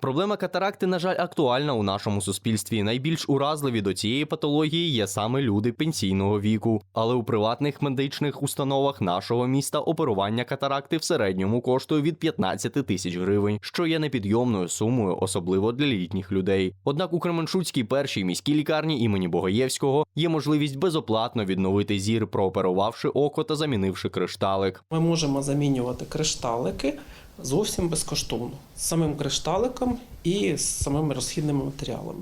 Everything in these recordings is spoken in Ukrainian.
Проблема катаракти, на жаль, актуальна у нашому суспільстві. Найбільш уразливі до цієї патології є саме люди пенсійного віку. Але у приватних медичних установах нашого міста оперування катаракти в середньому коштує від 15 тисяч гривень, що є непідйомною сумою, особливо для літніх людей. Однак у Кременчуцькій першій міській лікарні імені Богоєвського є можливість безоплатно відновити зір, прооперувавши око та замінивши кришталик. Ми можемо замінювати кришталики зовсім безкоштовно з самим кришталиком і з самими розхідними матеріалами.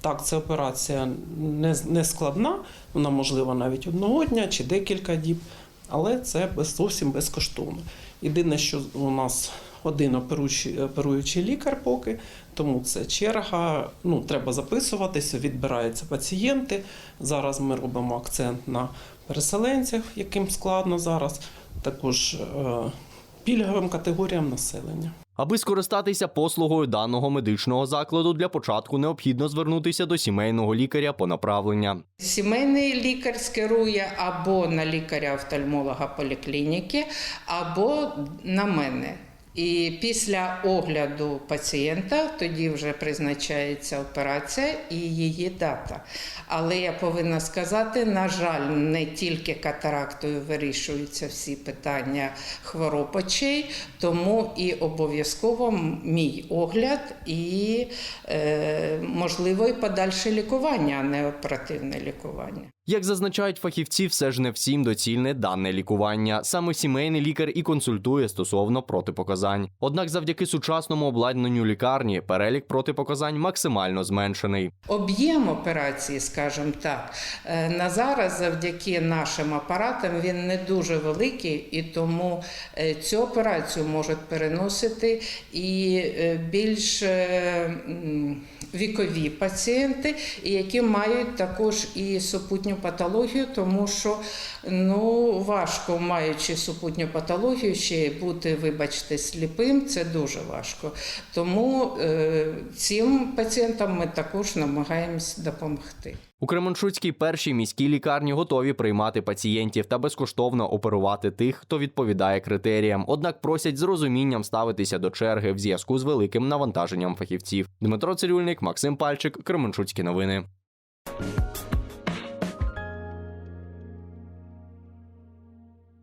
Так, ця операція не, не складна, вона можлива навіть одного дня чи декілька діб, але це без, зовсім безкоштовно. Єдине, що у нас один оперуючий, оперуючий лікар поки, тому це черга. Ну, треба записуватися, відбираються пацієнти. Зараз ми робимо акцент на переселенцях, яким складно зараз, також е, пільговим категоріям населення. Аби скористатися послугою даного медичного закладу, для початку необхідно звернутися до сімейного лікаря по направлення. Сімейний лікар скерує або на лікаря-офтальмолога поліклініки, або на мене. І після огляду пацієнта тоді вже призначається операція і її дата. Але я повинна сказати, на жаль, не тільки катарактою вирішуються всі питання хвороб очей, тому і обов'язково мій огляд і е, можливо і подальше лікування, а не оперативне лікування. Як зазначають фахівці, все ж не всім доцільне дане лікування. Саме сімейний лікар і консультує стосовно протипоказань. Однак, завдяки сучасному обладнанню лікарні, перелік протипоказань максимально зменшений. Об'єм операції, скажімо так, е, на зараз завдяки нашим апаратам він не дуже великий, і тому е, цю операцію можуть переносити і е, більш вікові пацієнти, які мають також і супутню патологію, тому що ну, важко, маючи супутню патологію, ще бути, вибачте, сліпим, це дуже важко. Тому е, цим пацієнтам ми також намагаємось допомогти. У Кременчуцькій першій міській лікарні готові приймати пацієнтів та безкоштовно оперувати тих, хто відповідає критеріям. Однак просять з розумінням ставитися до черги в зв'язку з великим навантаженням фахівців. Дмитро Цирюльник, Максим Пальчик, Кременчуцькі новини.